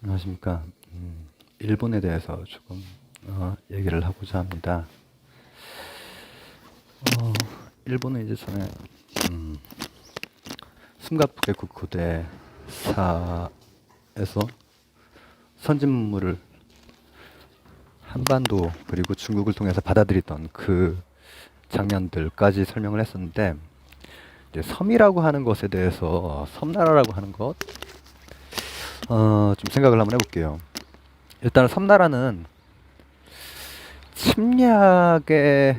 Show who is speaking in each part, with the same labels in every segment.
Speaker 1: 안녕하십니까. 음, 일본에 대해서 조금 어, 얘기를 하고자 합니다. 어, 일본은 이제 전에 음, 숨가쁘게 국호대사에서 선진물을 한반도 그리고 중국을 통해서 받아들이던 그 장면들까지 설명을 했었는데 섬이라고 하는 것에 대해서 섬나라라고 하는 것 어, 좀 생각을 한번 해볼게요. 일단 섬나라는 침략에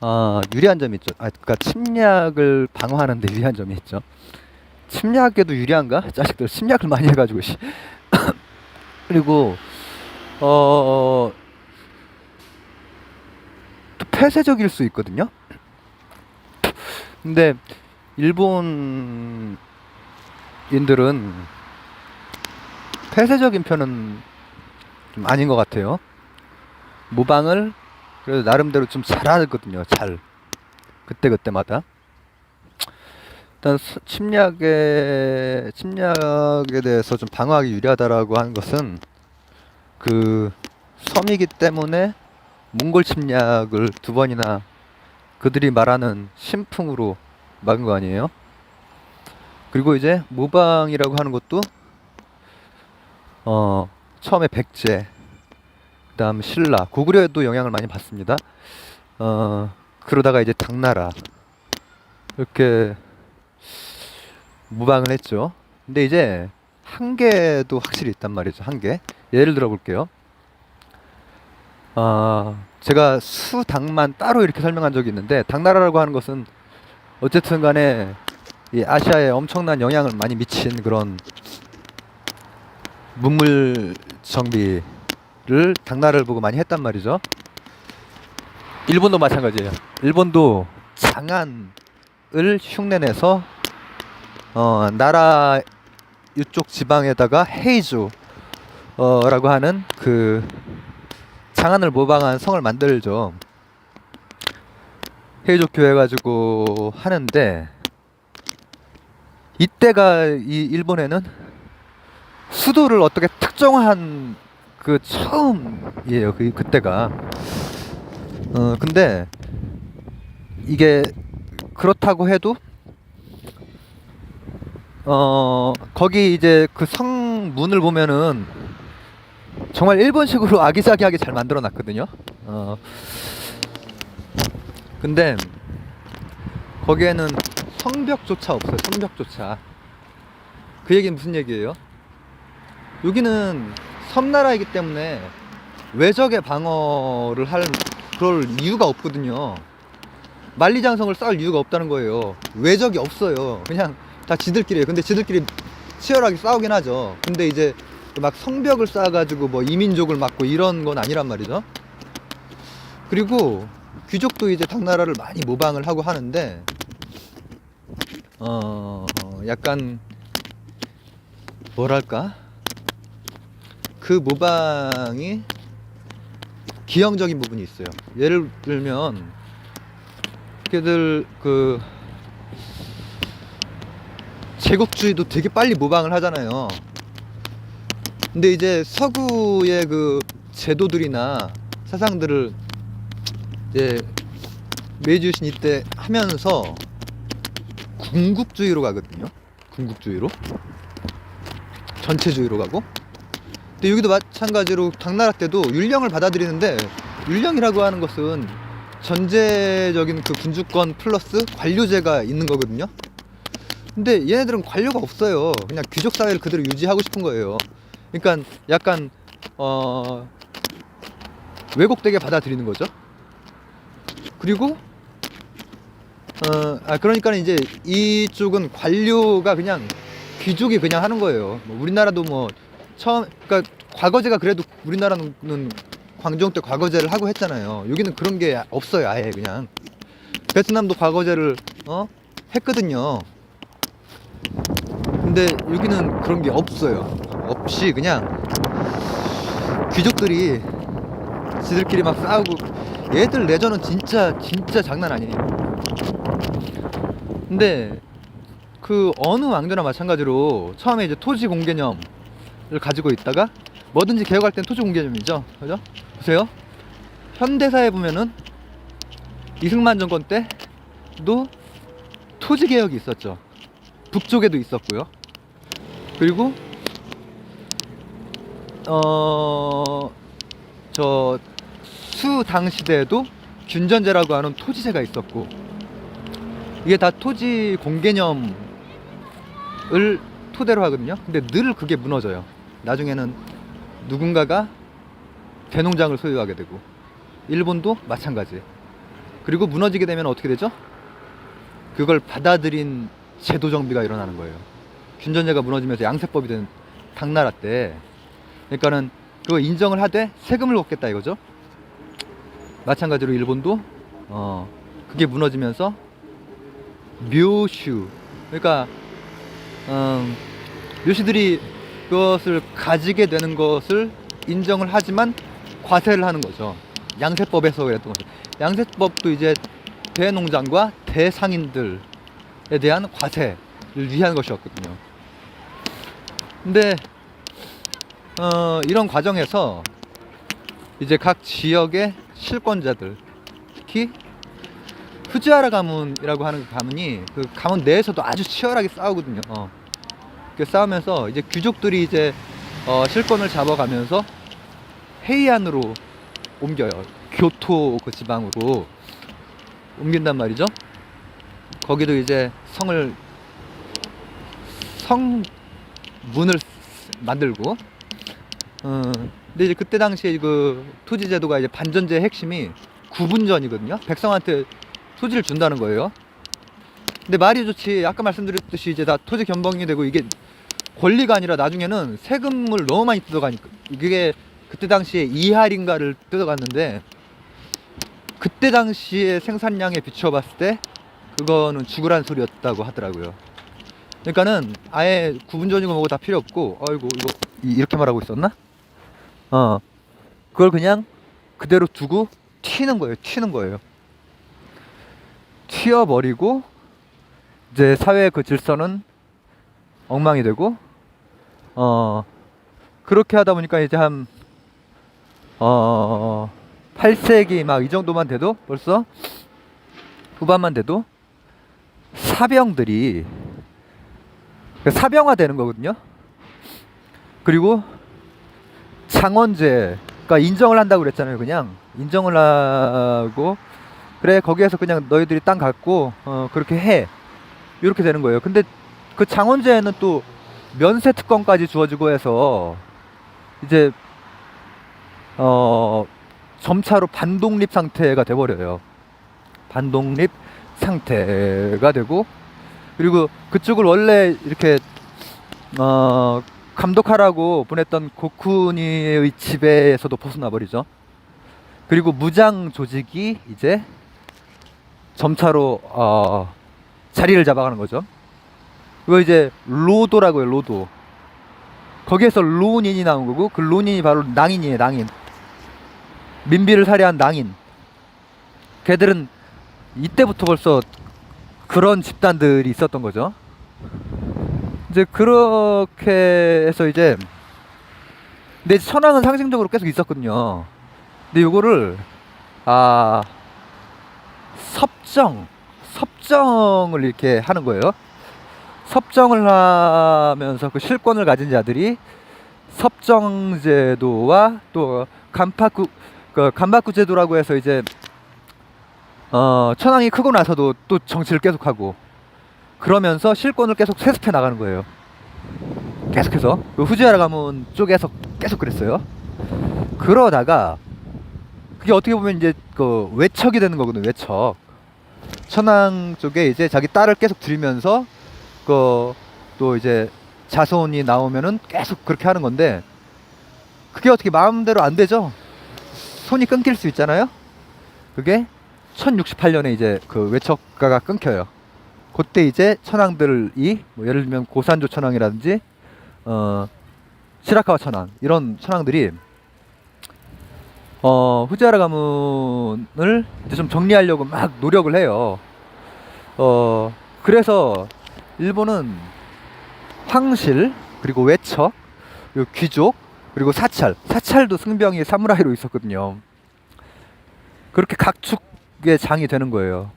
Speaker 1: 어, 유리한 점이 있죠. 아, 그러니까 침략을 방어하는 데 유리한 점이 있죠. 침략에도 유리한가? 자식들 침략을 많이 해가지고 씨. 그리고 어, 또 폐쇄적일 수 있거든요. 근데 일본인들은 폐쇄적인 편은 좀 아닌 것 같아요. 모방을 그래도 나름대로 좀 잘하거든요. 잘 그때 그때마다. 일단 스- 침략에 침략에 대해서 좀 방어하기 유리하다라고 하는 것은 그 섬이기 때문에 몽골 침략을 두 번이나 그들이 말하는 신풍으로 막은 거 아니에요? 그리고 이제 모방이라고 하는 것도 어 처음에 백제 그 다음 신라 고구려에도 영향을 많이 받습니다. 어 그러다가 이제 당나라 이렇게 모방을 했죠. 근데 이제 한계도 확실히 있단 말이죠. 한계. 예를 들어 볼게요. 아 제가 수 당만 따로 이렇게 설명한 적이 있는데 당나라라고 하는 것은 어쨌든 간에 이 아시아에 엄청난 영향을 많이 미친 그런 문물 정비를 당나라를 보고 많이 했단 말이죠. 일본도 마찬가지예요. 일본도 장안을 흉내내서 어, 나라 이쪽 지방에다가 헤이주 어라고 하는 그 장안을 모방한 성을 만들죠. 헤이조교 해가지고 하는데 이때가 이 일본에는 수도를 어떻게 특정한 그 처음이에요. 그 그때가. 어 근데 이게 그렇다고 해도 어 거기 이제 그 성문을 보면은 정말 일본식으로 아기자기하게 잘 만들어 놨거든요. 어 근데 거기에는 성벽조차 없어요. 성벽조차. 그 얘기는 무슨 얘기예요? 여기는 섬나라이기 때문에 외적의 방어를 할 그럴 이유가 없거든요. 만리장성을 쌓을 이유가 없다는 거예요. 외적이 없어요. 그냥 다 지들끼리예요. 근데 지들끼리 치열하게 싸우긴 하죠. 근데 이제 막 성벽을 쌓아가지고 뭐 이민족을 막고 이런 건 아니란 말이죠. 그리고 귀족도 이제 당나라를 많이 모방을 하고 하는데 어 약간 뭐랄까 그 모방이 기형적인 부분이 있어요. 예를 들면 걔들 그 제국주의도 되게 빨리 모방을 하잖아요. 근데 이제 서구의 그 제도들이나 사상들을 이제 메이주신 이때 하면서 궁극주의로 가거든요. 궁극주의로. 전체주의로 가고. 근데 여기도 마찬가지로 당나라 때도 율령을 받아들이는데 율령이라고 하는 것은 전제적인 그 군주권 플러스 관료제가 있는 거거든요. 근데 얘네들은 관료가 없어요. 그냥 귀족 사회를 그대로 유지하고 싶은 거예요. 그러니까 약간 어 왜곡되게 받아들이는 거죠. 그리고 어, 아, 그러니까 이제 이쪽은 관료가 그냥 귀족이 그냥 하는 거예요. 뭐 우리나라도 뭐 처음, 그러니까 과거제가 그래도 우리나라는 광종 때 과거제를 하고 했잖아요. 여기는 그런 게 없어요, 아예 그냥. 베트남도 과거제를 어 했거든요. 근데 여기는 그런 게 없어요. 없이 그냥 귀족들이 지들끼리 막 싸우고 얘들 내전은 진짜 진짜 장난 아니에요. 근데 그 어느 왕조나 마찬가지로 처음에 이제 토지 공개념 가지고 있다가 뭐든지 개혁할 땐 토지 공개념이죠. 그죠? 보세요. 현대사에 보면은 이승만 정권 때도 토지 개혁이 있었죠. 북쪽에도 있었고요. 그리고 어 저 수당 시대에도 균전제라고 하는 토지제가 있었고 이게 다 토지 공개념을 토대로 하거든요. 근데 늘 그게 무너져요. 나중에는 누군가가 대농장을 소유하게 되고 일본도 마찬가지. 그리고 무너지게 되면 어떻게 되죠? 그걸 받아들인 제도 정비가 일어나는 거예요. 균전제가 무너지면서 양세법이 된 당나라 때 그러니까는 그거 인정을 하되 세금을 걷겠다 이거죠. 마찬가지로 일본도 어 그게 무너지면서 묘슈 그러니까 음, 묘시들이 그것을 가지게 되는 것을 인정을 하지만 과세를 하는 거죠. 양세법에서 그랬던 거죠. 양세법도 이제 대농장과 대상인들에 대한 과세를 위한 것이었거든요. 근데 어, 이런 과정에서 이제 각 지역의 실권자들 특히 후지하라 가문이라고 하는 그 가문이 그 가문 내에서도 아주 치열하게 싸우거든요. 어. 그 싸우면서 이제 귀족들이 이제 어, 실권을 잡아가면서 헤이안으로 옮겨요. 교토 그 지방으로 옮긴단 말이죠. 거기도 이제 성을 성문을 만들고 어, 근데 이제 그때 당시에 그 토지 제도가 이제 반전제의 핵심이 구분전이거든요. 백성한테 토지를 준다는 거예요. 근데 말이 좋지. 아까 말씀드렸듯이 이제 다 토지 견봉이 되고 이게 권리가 아니라 나중에는 세금을 너무 많이 뜯어가니까 이게 그때 당시에 이할인가를 뜯어갔는데 그때 당시에 생산량에 비춰봤을 때 그거는 죽으란 소리였다고 하더라고요. 그러니까는 아예 구분전이고 뭐고 다 필요 없고 아이고 이거 이- 이렇게 말하고 있었나? 어 그걸 그냥 그대로 두고 튀는 거예요. 튀는 거예요. 튀어버리고 이제 사회의 그 질서는 엉망이 되고 어 그렇게 하다 보니까 이제 한 어, 8세기 막 이 정도만 돼도 벌써 후반만 돼도 사병들이 그 사병화 되는 거거든요. 그리고 장원제가 인정을 한다고 그랬잖아요. 그냥 인정을 하고 그래 거기에서 그냥 너희들이 땅 갖고 어, 그렇게 해 이렇게 되는 거예요. 근데 그 장원제에는 또 면세 특권까지 주어지고 해서 이제 어 점차로 반독립 상태가 돼버려요. 반독립 상태가 되고 그리고 그쪽을 원래 이렇게 어 감독하라고 보냈던 고쿠니의 지배에서도 벗어나 버리죠. 그리고 무장 조직이 이제 점차로 어 자리를 잡아가는 거죠. 이거 이제 로도라고 요, 로도. 거기에서 로닌이 나온 거고 그 로닌이 바로 낭인이에요, 낭인. 민비를 살해한 낭인. 걔들은 이때부터 벌써 그런 집단들이 있었던 거죠. 이제 그렇게 해서 이제 근데 천황은 상징적으로 계속 있었거든요. 근데 요거를 아 섭정 섭정을 이렇게 하는 거예요. 섭정을 하면서 그 실권을 가진 자들이 섭정제도와 또 간파구 그 간박구 제도라고 해서 이제 어 천황이 크고 나서도 또 정치를 계속하고 그러면서 실권을 계속 세습해 나가는 거예요. 계속해서 그 후지하라 가문 쪽에서 계속 그랬어요. 그러다가 그게 어떻게 보면 이제 그 외척이 되는 거거든요. 외척. 천황 쪽에 이제 자기 딸을 계속 들이면서 그 또 이제 자손이 나오면은 계속 그렇게 하는 건데 그게 어떻게 마음대로 안 되죠? 손이 끊길 수 있잖아요. 그게 1068년에 이제 그 외척가가 끊겨요. 그때 이제 천황들이 뭐 예를 들면 고산조 천황이라든지 어 시라카와 천황 이런 천황들이 어 후지하라 가문을 이제 좀 정리하려고 막 노력을 해요. 어 그래서 일본은 황실 그리고 외척 요 귀족 그리고 사찰 사찰도 승병이 사무라이로 있었거든요. 그렇게 각축의 장이 되는 거예요.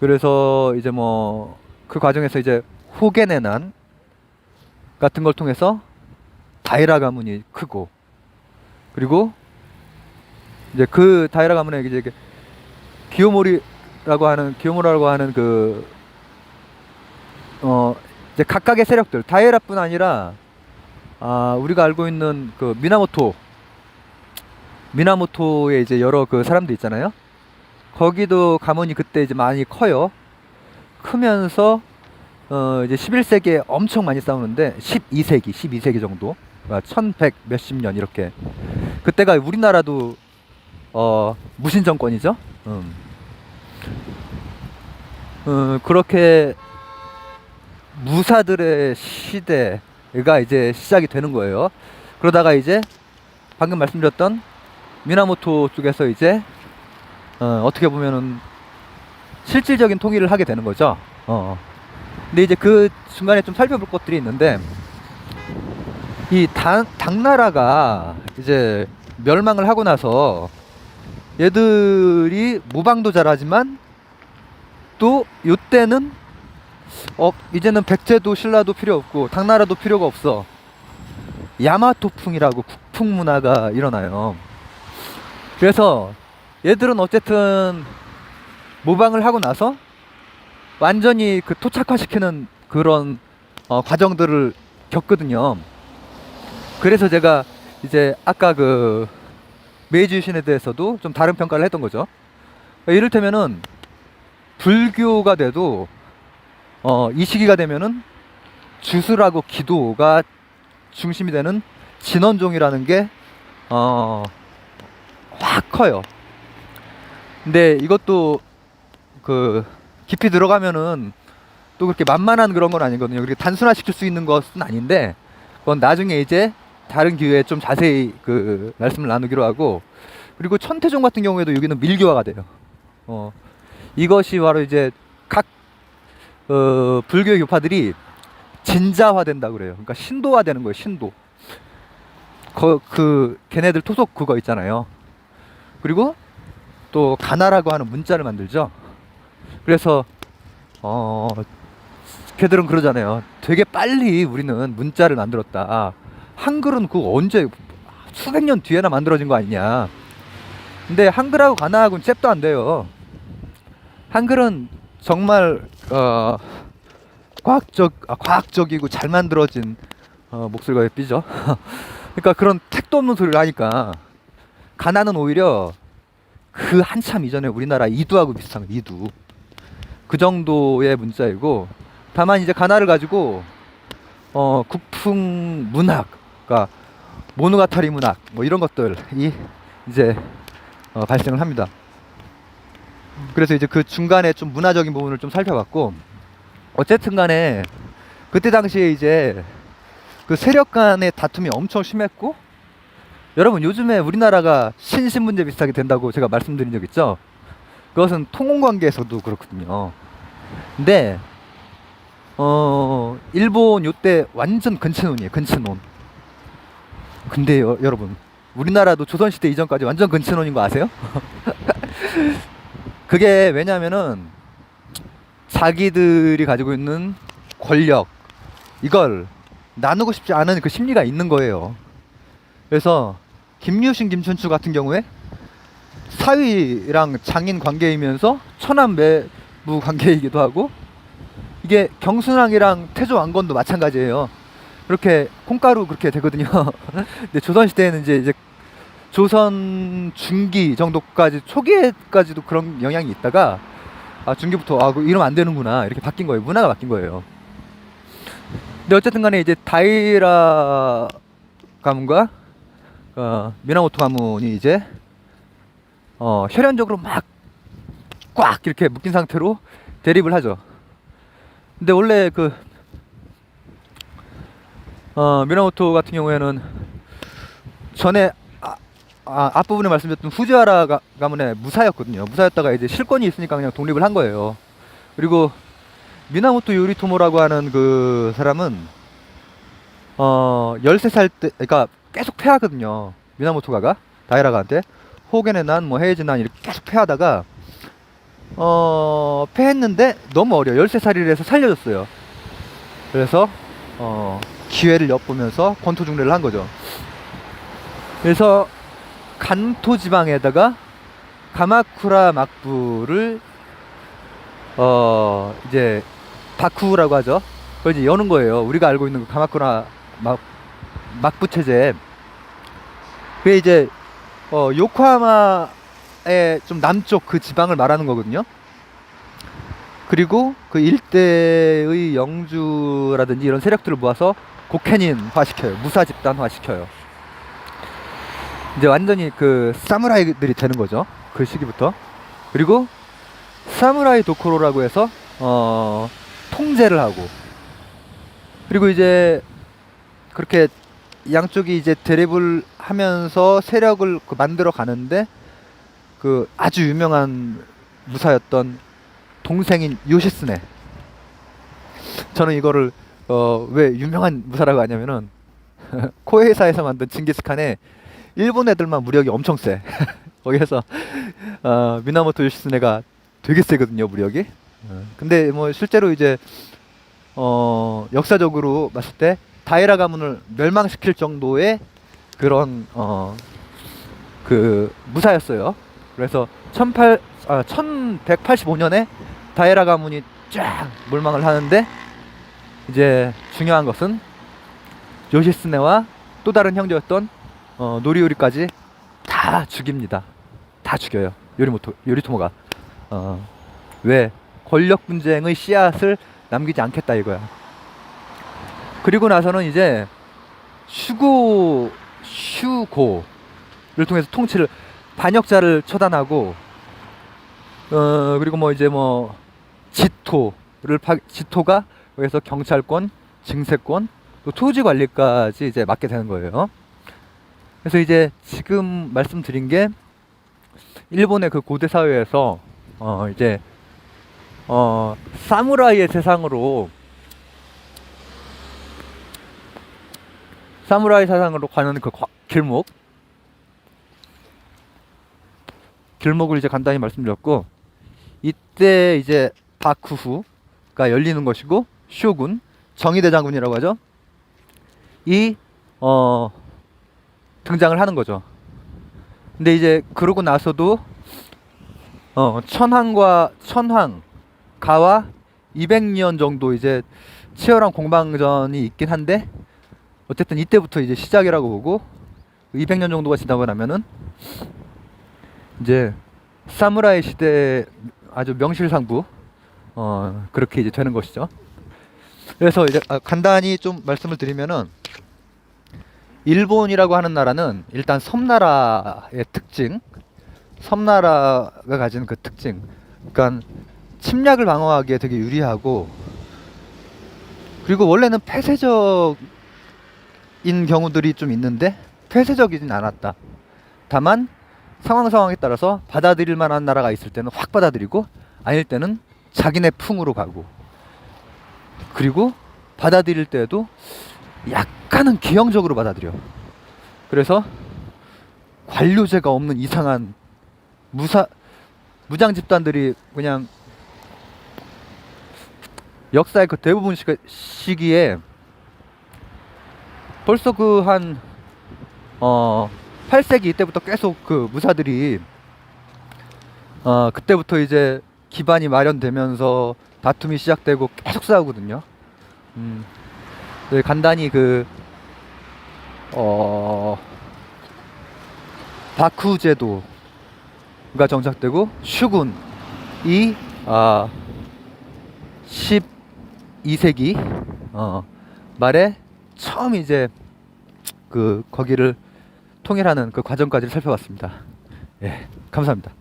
Speaker 1: 그래서 이제 뭐 그 과정에서 이제 호게네난 같은 걸 통해서 다이라 가문이 크고 그리고 이제 그 다이라 가문에 이제 기요모리라고 하는 기요모라고 하는 그 어 이제 각각의 세력들 다이라뿐 아니라 아 우리가 알고 있는 그 미나모토 미나모토의 이제 여러 그 사람들 있잖아요. 거기도 가문이 그때 이제 많이 커요. 크면서 어 이제 11세기에 엄청 많이 싸우는데 12세기, 12세기 정도. 그러니까 1100 몇십 년 이렇게. 그때가 우리나라도 어 무신 정권이죠. 음. 어, 그렇게 무사들의 시대가 이제 시작이 되는 거예요. 그러다가 이제 방금 말씀드렸던 미나모토 쪽에서 이제 어, 어떻게 보면은 실질적인 통일을 하게 되는 거죠. 어. 근데 이제 그 중간에 좀 살펴볼 것들이 있는데 이 당, 당나라가 이제 멸망을 하고 나서 얘들이 무방도 잘하지만 또 요때는 어 이제는 백제도 신라도 필요 없고 당나라도 필요가 없어 야마토풍이라고 국풍 문화가 일어나요. 그래서 얘들은 어쨌든 모방을 하고 나서 완전히 그 토착화시키는 그런 어, 과정들을 겪거든요. 그래서 제가 이제 아까 그 메이지 유신에 대해서도 좀 다른 평가를 했던 거죠. 이를테면은 불교가 돼도 어, 이 시기가 되면은 주술하고 기도가 중심이 되는 진원종이라는 게 어, 확 커요. 근데 이것도 그 깊이 들어가면은 또 그렇게 만만한 그런 건 아니거든요. 그렇게 단순화시킬 수 있는 것은 아닌데 그건 나중에 이제 다른 기회에 좀 자세히 그 말씀을 나누기로 하고 그리고 천태종 같은 경우에도 여기는 밀교화가 돼요. 어, 이것이 바로 이제 각 어, 불교 교파들이 진자화된다 그래요. 그러니까 신도화되는 거예요. 신도. 그, 그 걔네들 토속 그거 있잖아요. 그리고 또 가나라고 하는 문자를 만들죠. 그래서 어 걔들은 그러잖아요. 되게 빨리 우리는 문자를 만들었다. 한글은 그 언제 수백 년 뒤에나 만들어진 거 아니냐. 근데 한글하고 가나하고는 잽도 안 돼요. 한글은 정말 어 과학적 아, 과학적이고 잘 만들어진 어, 목소리가 삐죠. 그러니까 그런 택도 없는 소리를 하니까 가나는 오히려 그 한참 이전에 우리나라 이두하고 비슷한 이두. 그 정도의 문자이고 다만 이제 가나를 가지고 어 국풍 문학, 그러니까 모노가타리 문학 뭐 이런 것들이 이제 어, 발생을 합니다. 그래서 이제 그 중간에 좀 문화적인 부분을 좀 살펴봤고 어쨌든 간에 그때 당시에 이제 그 세력 간의 다툼이 엄청 심했고 여러분 요즘에 우리나라가 신신 문제 비슷하게 된다고 제가 말씀드린 적 있죠? 그것은 통혼 관계에서도 그렇거든요. 근데 어 일본 요때 완전 근친혼이에요. 근친혼. 근데 요 여러분 우리나라도 조선시대 이전까지 완전 근친혼인 거 아세요? 그게 왜냐면은 자기들이 가지고 있는 권력 이걸 나누고 싶지 않은 그 심리가 있는 거예요. 그래서 김유신, 김춘추 같은 경우에 사위랑 장인 관계이면서 처남 매부 관계이기도 하고 이게 경순왕이랑 태조 왕건도 마찬가지예요. 그렇게 콩가루 그렇게 되거든요. 근데 조선 시대에는 이제 이제 조선 중기 정도까지 초기에까지도 그런 영향이 있다가 아 중기부터 아 이러면 안 되는구나 이렇게 바뀐 거예요. 문화가 바뀐 거예요. 근데 어쨌든 간에 이제 다이라 가문과 어, 미나모토 가문이 이제 어, 혈연적으로 막 꽉 이렇게 묶인 상태로 대립을 하죠. 근데 원래 그 어, 미나모토 같은 경우에는 전에 아, 아, 앞부분에 말씀드렸던 후지와라 가, 가문의 무사였거든요. 무사였다가 이제 실권이 있으니까 그냥 독립을 한 거예요. 그리고 미나모토 요리토모라고 하는 그 사람은 어 13살 때 그러니까 계속 패하거든요. 미나모토가가 다이라가한테 호겐의 난 뭐 헤이즈 난 이렇게 계속 패하다가 어 패했는데 너무 어려 13살이라서 살려줬어요. 그래서 어 기회를 엿보면서 권투 중례를 한 거죠. 그래서 간토 지방에다가 가마쿠라 막부를 어 이제 바쿠라고 하죠. 그걸 이제 여는 거예요. 우리가 알고 있는 그 가마쿠라 막 막부 체제. 그게 이제 어 요코하마의 좀 남쪽 그 지방을 말하는 거거든요. 그리고 그 일대의 영주라든지 이런 세력들을 모아서 고케닌화 시켜요. 무사 집단화 시켜요. 이제 완전히 그 사무라이들이 되는 거죠. 그 시기부터. 그리고 사무라이 도코로라고 해서 어 통제를 하고 그리고 이제 그렇게 양쪽이 이제 대립을 하면서 세력을 그 만들어 가는데 그 아주 유명한 무사였던 동생인 요시스네. 저는 이거를 어 왜 유명한 무사라고 하냐면은 코에사에서 만든 징기스칸에 일본 애들만 무력이 엄청 세. 거기에서 어, 미나모토 요시스네가 되게 세거든요 무력이. 어, 근데 뭐 실제로 이제 어, 역사적으로 봤을 때 다이라 가문을 멸망시킬 정도의 그런 어, 그 무사였어요. 그래서 18, 아, 1185년에 다이라 가문이 쫙 몰망을 하는데 이제 중요한 것은 요시스네와 또 다른 형제였던 어, 노리요리까지 다 죽입니다. 다 죽여요. 요리모토 요리토모가 어, 왜 권력 분쟁의 씨앗을 남기지 않겠다 이거야. 그리고 나서는 이제 슈고 슈고를 통해서 통치를 반역자를 처단하고 어 그리고 뭐 이제 뭐 지토를 파 지토가 여기서 경찰권, 증세권, 또 토지 관리까지 이제 맡게 되는 거예요. 그래서 이제 지금 말씀드린 게 일본의 그 고대 사회에서 어 이제 어 사무라이의 세상으로 사무라이 세상으로 가는 그 과- 길목 길목을 이제 간단히 말씀드렸고 이때 이제 바쿠후가 열리는 것이고 쇼군 정의대 장군이라고 하죠. 이 어, 등장을 하는 거죠. 근데 이제 그러고 나서도 어, 천황과 천황 가와 200년 정도 이제 치열한 공방전이 있긴 한데 어쨌든 이때부터 이제 시작이라고 보고 200년 정도가 지나고 나면은 이제 사무라이 시대 아주 명실상부 어 그렇게 이제 되는 것이죠. 그래서 이제 아, 간단히 좀 말씀을 드리면은 일본이라고 하는 나라는 일단 섬나라의 특징, 섬나라가 가지는 그 특징, 그러니까 침략을 방어하기에 되게 유리하고 그리고 원래는 폐쇄적인 경우들이 좀 있는데 폐쇄적이진 않았다. 다만 상황 상황에 따라서 받아들일 만한 나라가 있을 때는 확 받아들이고 아닐 때는 자기네 풍으로 가고 그리고 받아들일 때도 약간은 기형적으로 받아들여. 그래서 관료제가 없는 이상한 무사 무장 집단들이 그냥 역사의 그 대부분 시기, 시기에 벌써 그 한 어 8세기 이때부터 계속 그 무사들이 어 그때부터 이제 기반이 마련되면서 다툼이 시작되고 계속 싸우거든요. 음. 네, 간단히 그, 어, 바쿠 제도가 정착되고, 슈군이, 아, 12세기, 어, 말에 처음 이제 그, 거기를 통일하는 그 과정까지를 살펴봤습니다. 예, 감사합니다.